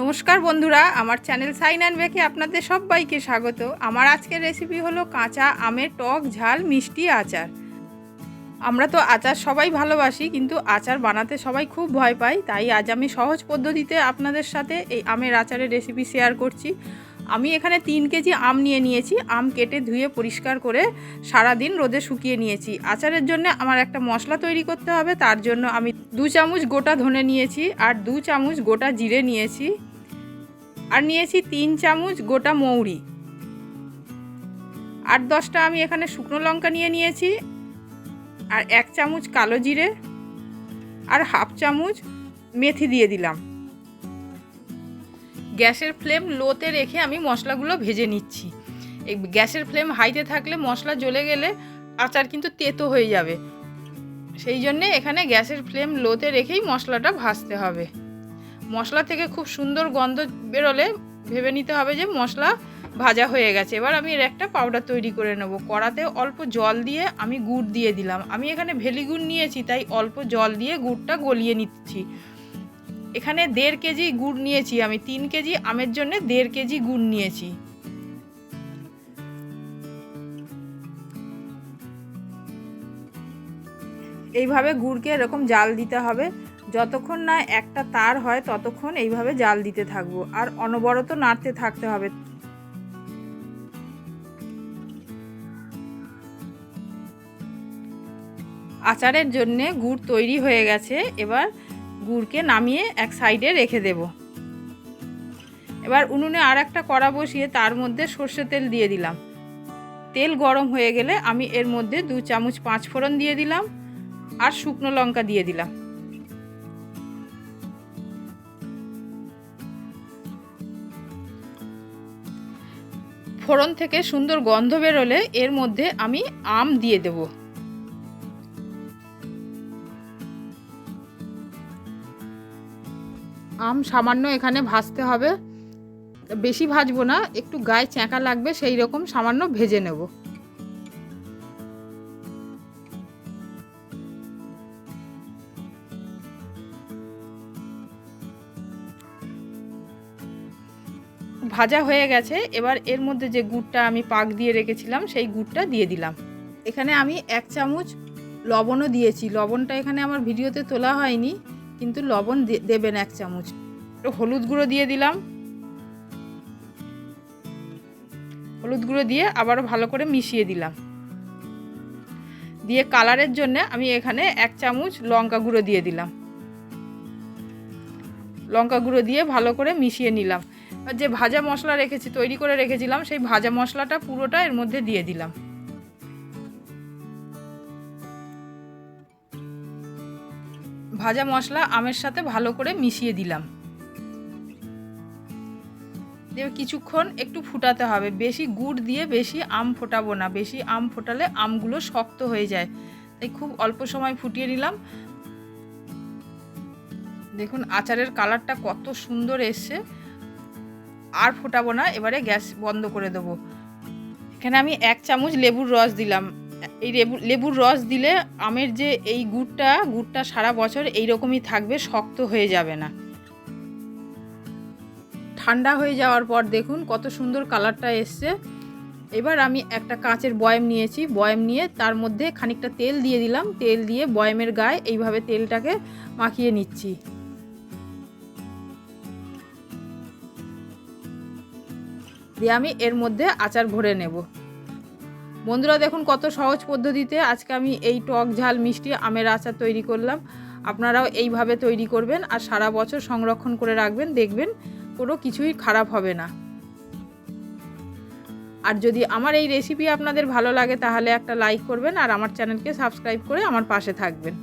নমস্কার বন্ধুরা, আমার চ্যানেল সাইন অ্যান্ড ব্যাকে আপনাদের সবাইকে স্বাগত। আমার আজকের রেসিপি হলো কাঁচা আমের টক ঝাল মিষ্টি আচার। আমরা তো আচার সবাই ভালোবাসি, কিন্তু আচার বানাতে সবাই খুব ভয় পাই তাই আজ আমি সহজ পদ্ধতিতে আপনাদের সাথে এই আমের আচারের রেসিপি শেয়ার করছি। আমি এখানে তিন কেজি আম নিয়ে নিয়েছি, আম কেটে ধুয়ে পরিষ্কার করে সারা দিন রোদে শুকিয়ে নিয়েছি। আচারের জন্য আমার একটা মশলা তৈরি করতে হবে, তার জন্য আমি দু চামচ গোটা ধনে নিয়েছি আর দু চামচ গোটা জিরে নিয়েছি আর নিয়েছি তিন চামচ গোটা মৌরি। আট দশটা আমি এখানে শুকনো লঙ্কা নিয়ে নিয়েছি আর এক চামচ কালো জিরে আর হাফ চামচ মেথি দিয়ে দিলাম। গ্যাসের ফ্লেম লোতে রেখে আমি মশলাগুলো ভেজে নিচ্ছি। এই গ্যাসের ফ্লেম হাইতে থাকলে মশলা জ্বলে গেলে আচার কিন্তু তেতো হয়ে যাবে। সেই জন্যে এখানে গ্যাসের ফ্লেম লোতে রেখেই মশলাটা ভাজতে হবে। মশলা থেকে খুব সুন্দর গন্ধ বেরোলে ভেবে নিতে হবে যে মশলা ভাজা হয়ে গেছে। এবার আমি এর একটা পাউডার তৈরি করে নেব। কড়াতে অল্প জল দিয়ে আমি গুড় দিয়ে দিলাম। আমি এখানে ভেলি গুড় নিয়েছি, তাই অল্প জল দিয়ে গুড়টা গলিয়ে নিচ্ছি। এখানে দেড় কেজি গুড় নিয়েছি আমি, তিন কেজি আমের জন্য দেড় কেজি গুড় নিয়েছি। এইভাবে গুড়কে এরকম জাল দিতে হবে, যতক্ষণ না একটা তার হয় ততক্ষণ এইভাবে জাল দিতে থাকব, আর অনবরত নাড়তে থাকতে হবে। আচারের জন্যে গুড় তৈরি হয়ে গেছে, এবার গুড়কে নামিয়ে এক সাইডে রেখে দেব। এবার উনুনে আর একটা কড়া বসিয়ে তার মধ্যে সর্ষে তেল দিয়ে দিলাম। তেল গরম হয়ে গেলে আমি এর মধ্যে দু চামচ পাঁচ ফোড়ন দিয়ে দিলাম আর শুকনো লঙ্কা দিয়ে দিলাম। ফোড়ন থেকে সুন্দর গন্ধ বেরোলে এর মধ্যে আমি আম দিয়ে দেব। আম সামান্য এখানে ভাজতে হবে। বেশি ভাজবো না, একটু গায়ে চ্যাঁকা লাগবে, সেই রকম সামান্য ভেজে নেব। ভাজা হয়ে গেছে, এবার এর মধ্যে যে গুড়টা আমি পাক দিয়ে রেখেছিলাম, সেই গুড়টা দিয়ে দিলাম। এখানে আমি এক চামচ লবণও দিয়েছি, লবণটা এখানে আমার ভিডিওতে তোলা হয়নি। কিন্তু লবণ দেবেন এক চামচ। হলুদ গুঁড়ো দিয়ে দিলাম। হলুদ গুঁড়ো দিয়ে আবারও ভালো করে মিশিয়ে দিলাম। দিয়ে কালারের জন্য আমি এখানে এক চামচ লঙ্কা গুঁড়ো দিয়ে দিলাম। লঙ্কা গুঁড়ো দিয়ে ভালো করে মিশিয়ে নিলাম। যে ভাজা মশলা রেখেছি, তৈরি করে রেখেছিলাম, সেই ভাজা মশলাটা পুরোটা এর মধ্যে দিয়ে দিলাম। ভাজা মশলা আমের সাথে ভালো করে মিশিয়ে দিলাম। কিছুক্ষণ একটু ফুটাতে হবে। বেশি গুড় দিয়ে বেশি আম ফোটাবো না। বেশি আম ফোটালে আমগুলো শক্ত হয়ে যায়। তাই খুব অল্প সময় ফুটিয়ে নিলাম। দেখুন, আচারের কালারটা কত সুন্দর এসছে। আর ফোটাবো না, এবারে গ্যাস বন্ধ করে দেবো। এখানে আমি এক চামচ লেবুর রস দিলাম। এই লেবু লেবুর রস দিলে আমের যে এই গুড়টা গুড়টা সারা বছর এই রকমই থাকবে, শক্ত হয়ে যাবে না। ঠান্ডা হয়ে যাওয়ার পর দেখুন কত সুন্দর কালারটা এসছে। এবার আমি একটা কাঁচের বয়েম নিয়েছি। বয়েম নিয়ে তার মধ্যে খানিকটা তেল দিয়ে দিলাম। তেল দিয়ে বয়েমের গায়ে এইভাবে তেলটাকে মাখিয়ে নিচ্ছি। দিয়ে আমি এর মধ্যে আচার ভরে নেব। বন্ধুরা দেখুন কত সহজ পদ্ধতিতে আজকে আমি এই টক ঝাল মিষ্টি আমের আচার তৈরি করলাম। আপনারাও এইভাবে তৈরি করবেন আর সারা বছর সংরক্ষণ করে রাখবেন, দেখবেন কোনো কিছুই খারাপ হবে না। আর যদি আমার এই রেসিপি আপনাদের ভালো লাগে তাহলে একটা লাইক করবেন আর আমার চ্যানেলকে সাবস্ক্রাইব করে আমার পাশে থাকবেন।